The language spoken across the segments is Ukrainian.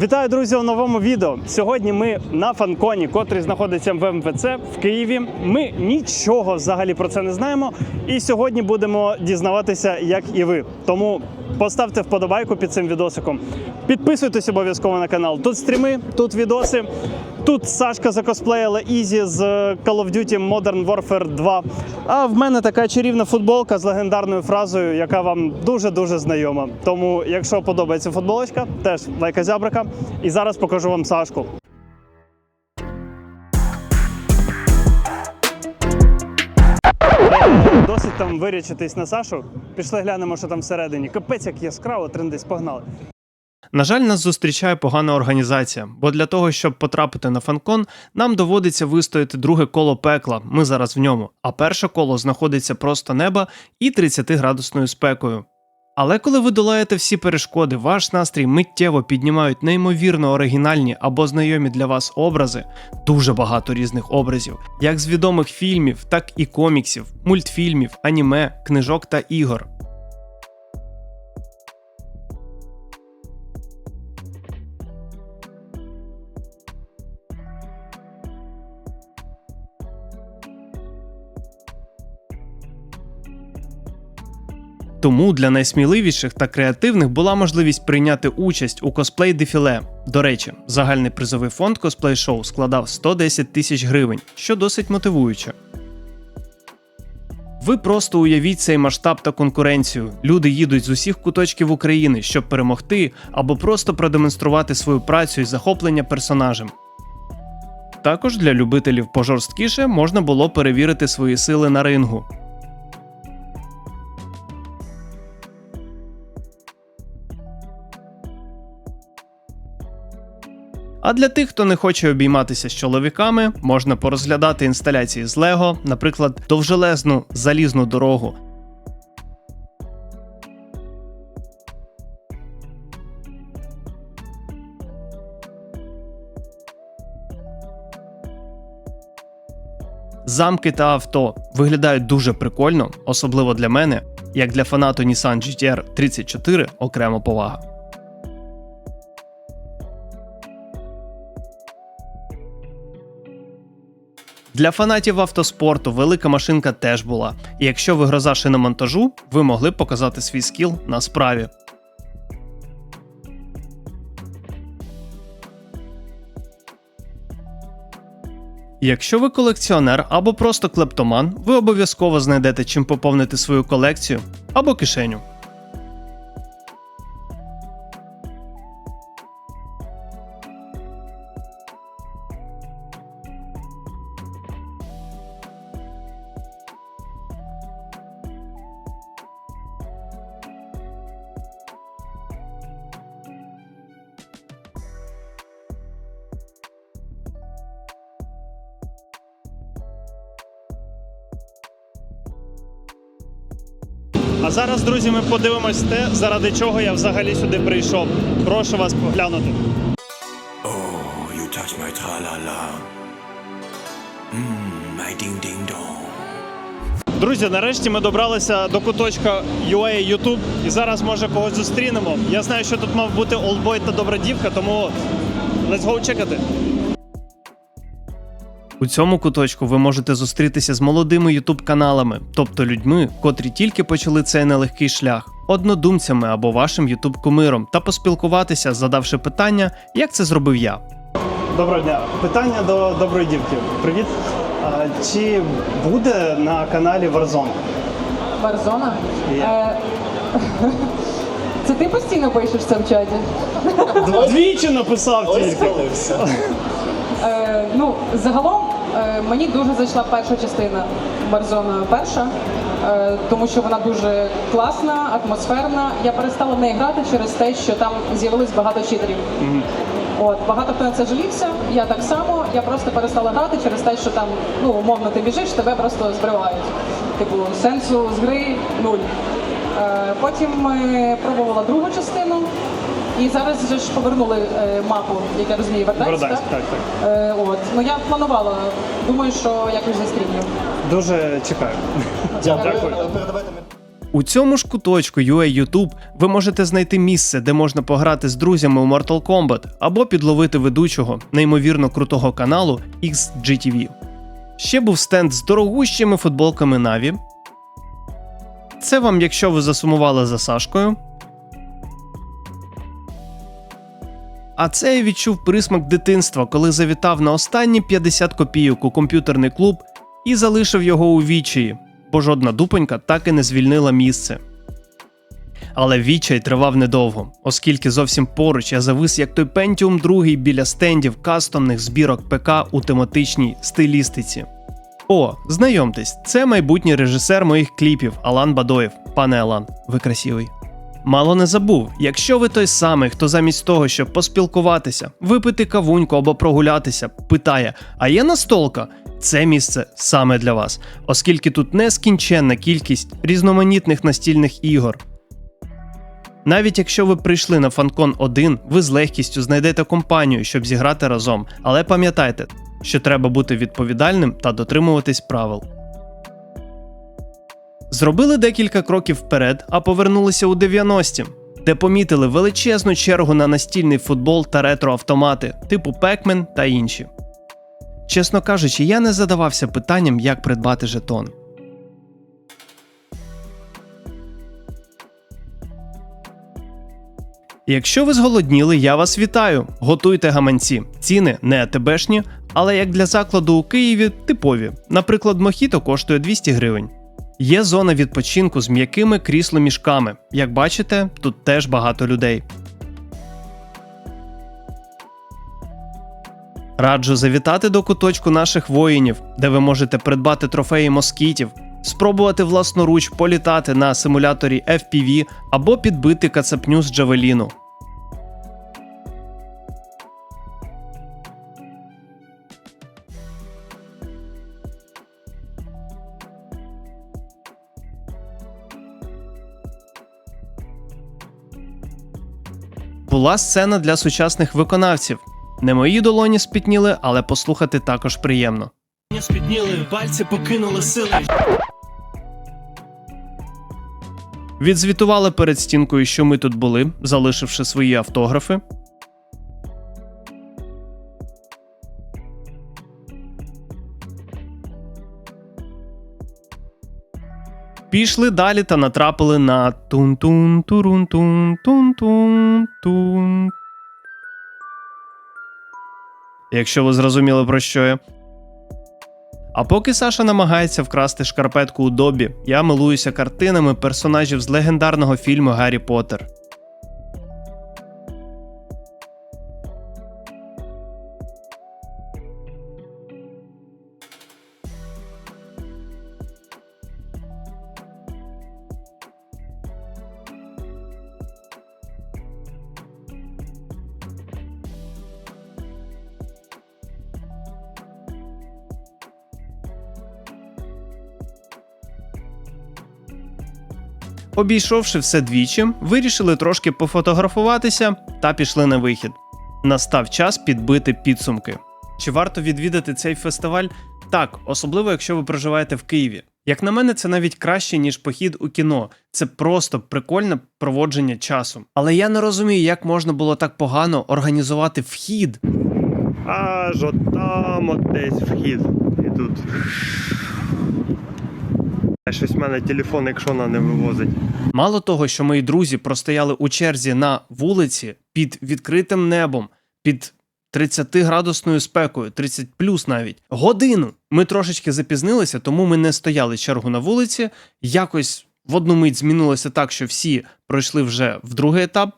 Вітаю, друзі, у новому відео. Сьогодні ми на фанконі, котрий знаходиться в МВЦ в Києві. Ми нічого взагалі про це не знаємо. І сьогодні будемо дізнаватися, як і ви. Тому поставте вподобайку під цим відосиком. Підписуйтесь обов'язково на канал. Тут стріми, тут відоси. Тут Сашка закосплеїла Ізі з Call of Duty Modern Warfare 2. А в мене така чарівна футболка з легендарною фразою, яка вам дуже-дуже знайома. Тому, якщо подобається футболочка, теж лайка зябрика. І зараз покажу вам Сашку. Досить там вирячитись на Сашу. Пішли глянемо, що там всередині. Капець, як яскраво, триндись, погнали. На жаль, нас зустрічає погана організація, бо для того, щоб потрапити на фанкон, нам доводиться вистояти друге коло пекла. Ми зараз в ньому. А перше коло знаходиться просто неба і 30-градусною спекою. Але коли ви долаєте всі перешкоди, ваш настрій миттєво піднімають неймовірно оригінальні або знайомі для вас образи, дуже багато різних образів, як з відомих фільмів, так і коміксів, мультфільмів, аніме, книжок та ігор. Тому для найсміливіших та креативних була можливість прийняти участь у косплей дефіле. До речі, загальний призовий фонд косплей шоу складав 110 тисяч гривень, що досить мотивуюче. Ви просто уявіть цей масштаб та конкуренцію. Люди їдуть з усіх куточків України, щоб перемогти або просто продемонструвати свою працю і захоплення персонажем. Також для любителів пожорсткіше можна було перевірити свої сили на рингу. А для тих, хто не хоче обійматися з чоловіками, можна порозглядати інсталяції з Лего, наприклад, довжелезну залізну дорогу. Замки та авто виглядають дуже прикольно, особливо для мене, як для фанату Nissan GTR 34 окрема повага. Для фанатів автоспорту велика машинка теж була. І якщо ви гроза шиномонтажу, ви могли б показати свій скіл на справі. Якщо ви колекціонер або просто клептоман, ви обов'язково знайдете чим поповнити свою колекцію або кишеню. А зараз, друзі, ми подивимось те, заради чого я взагалі сюди прийшов. Прошу вас поглянути. Oh, you touch my tra-la-la. Mmm, my ding-ding-dong. Друзі, нарешті ми добралися до куточка UA YouTube і зараз може когось зустрінемо. Я знаю, що тут мав бути олдбой та добра дівка, тому let's go чекати. У цьому куточку ви можете зустрітися з молодими ютуб-каналами, тобто людьми, котрі тільки почали цей нелегкий шлях, однодумцями або вашим ютуб-кумиром, та поспілкуватися, задавши питання, як це зробив я. Доброго дня. Питання до доброї дівки. Привіт. А, чи буде на каналі Warzone? Варзона? Е, Це ти постійно пишеш це в чаті? Двічі написав тільки. Е, ну, загалом е, мені дуже зайшла перша частина Варзона перша, е, тому що вона дуже класна, атмосферна. Я перестала в неї грати через те, що там з'явилось багато читерів. От, багато хто на це жалівся, я так само, я просто перестала грати через те, що там, ну, умовно, ти біжиш, тебе просто збривають. Типу, сенсу з гри нуль. Е, потім пробувала другу частину, і зараз вже ж повернули е, мапу, як я розумію, Верданськ, Верданськ, так, так. Е, от. Ну я планувала, думаю, що якось застрімлю. Дуже чекаю. Дякую. У цьому ж куточку UA YouTube ви можете знайти місце, де можна пограти з друзями у Mortal Kombat або підловити ведучого неймовірно крутого каналу XGTV. Ще був стенд з дорогущими футболками Na'Vi. Це вам, якщо ви засумували за Сашкою. А це я відчув присмак дитинства, коли завітав на останні 50 копійок у комп'ютерний клуб і залишив його у вічії, бо жодна дупонька так і не звільнила місце. Але відчай тривав недовго, оскільки зовсім поруч я завис як той Pentium 2 біля стендів кастомних збірок ПК у тематичній стилістиці. О, знайомтесь, це майбутній режисер моїх кліпів Алан Бадоєв. Пане Алан, ви красивий. Мало не забув, якщо ви той самий, хто замість того, щоб поспілкуватися, випити кавуньку або прогулятися, питає: а є настолка? Це місце саме для вас, оскільки тут нескінченна кількість різноманітних настільних ігор. Навіть якщо ви прийшли на Фанкон 1, ви з легкістю знайдете компанію, щоб зіграти разом, але пам'ятайте, що треба бути відповідальним та дотримуватись правил. Зробили декілька кроків вперед, а повернулися у 90-ті, де помітили величезну чергу на настільний футбол та ретроавтомати, типу Pac-Man та інші. Чесно кажучи, я не задавався питанням, як придбати жетон. Якщо ви зголодніли, я вас вітаю. Готуйте гаманці. Ціни не АТБшні, але як для закладу у Києві типові. Наприклад, мохіто коштує 200 гривень. Є зона відпочинку з м'якими крісломішками. Як бачите, тут теж багато людей. Раджу завітати до куточку наших воїнів, де ви можете придбати трофеї москітів, спробувати власноруч політати на симуляторі FPV або підбити кацапню з Джавеліну. Була сцена для сучасних виконавців. Не мої долоні спітніли, але послухати також приємно. Спітніли, пальці покинули сили. Відзвітували перед стінкою, що ми тут були, залишивши свої автографи. Пішли далі та натрапили на тун-тун турун-тун тун-тун тун. Якщо ви зрозуміли про що я. А поки Саша намагається вкрасти шкарпетку у Добі, я милуюся картинами персонажів з легендарного фільму Гаррі Поттер. Обійшовши все двічі, вирішили трошки пофотографуватися та пішли на вихід. Настав час підбити підсумки. Чи варто відвідати цей фестиваль? Так, особливо якщо ви проживаєте в Києві. Як на мене, це навіть краще, ніж похід у кіно. Це просто прикольне проводження часу. Але я не розумію, як можна було так погано організувати вхід. Аж от там от десь вхід. І тут. Щось в мене телефон, якщо на не вивозить. Мало того, що мої друзі простояли у черзі на вулиці під відкритим небом, під 30-градусною спекою, 30 плюс навіть годину. Ми трошечки запізнилися, тому ми не стояли чергу на вулиці. Якось в одну мить змінилося так, що всі пройшли вже в другий етап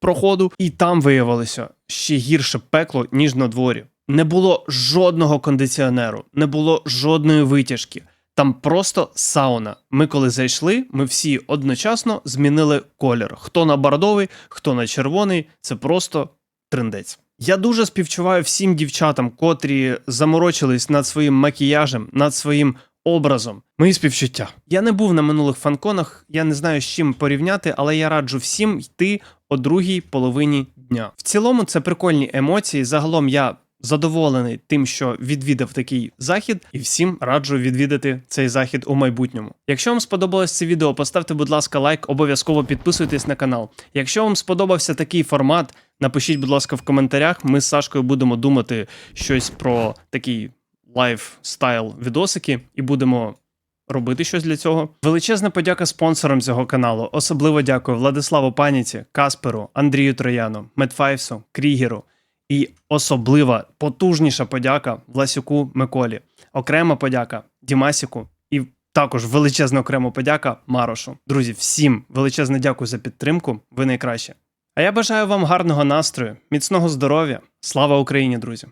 проходу, і там виявилося ще гірше пекло, ніж на дворі. Не було жодного кондиціонеру, не було жодної витяжки. Там просто сауна. Ми коли зайшли, ми всі одночасно змінили колір. Хто на бордовий, хто на червоний. Це просто трендець. Я дуже співчуваю всім дівчатам, котрі заморочились над своїм макіяжем, над своїм образом. Мої співчуття. Я не був на минулих фанконах, я не знаю з чим порівняти, але я раджу всім йти о другій половині дня. В цілому це прикольні емоції. Загалом я задоволений тим, що відвідав такий захід, і всім раджу відвідати цей захід у майбутньому. Якщо вам сподобалось це відео, поставте, будь ласка, лайк, обов'язково підписуйтесь на канал. Якщо вам сподобався такий формат, напишіть, будь ласка, в коментарях. Ми з Сашкою будемо думати щось про такий лайфстайл відосики і будемо робити щось для цього. Величезна подяка спонсорам цього каналу. Особливо дякую Владиславу Паніці, Касперу, Андрію Трояну, Медфайвсу, Крігеру. І особлива потужніша подяка Власюку Миколі. Окрема подяка Дімасіку і також величезна окрема подяка Марошу. Друзі, всім величезне дякую за підтримку. Ви найкраще. А я бажаю вам гарного настрою, міцного здоров'я. Слава Україні, друзі!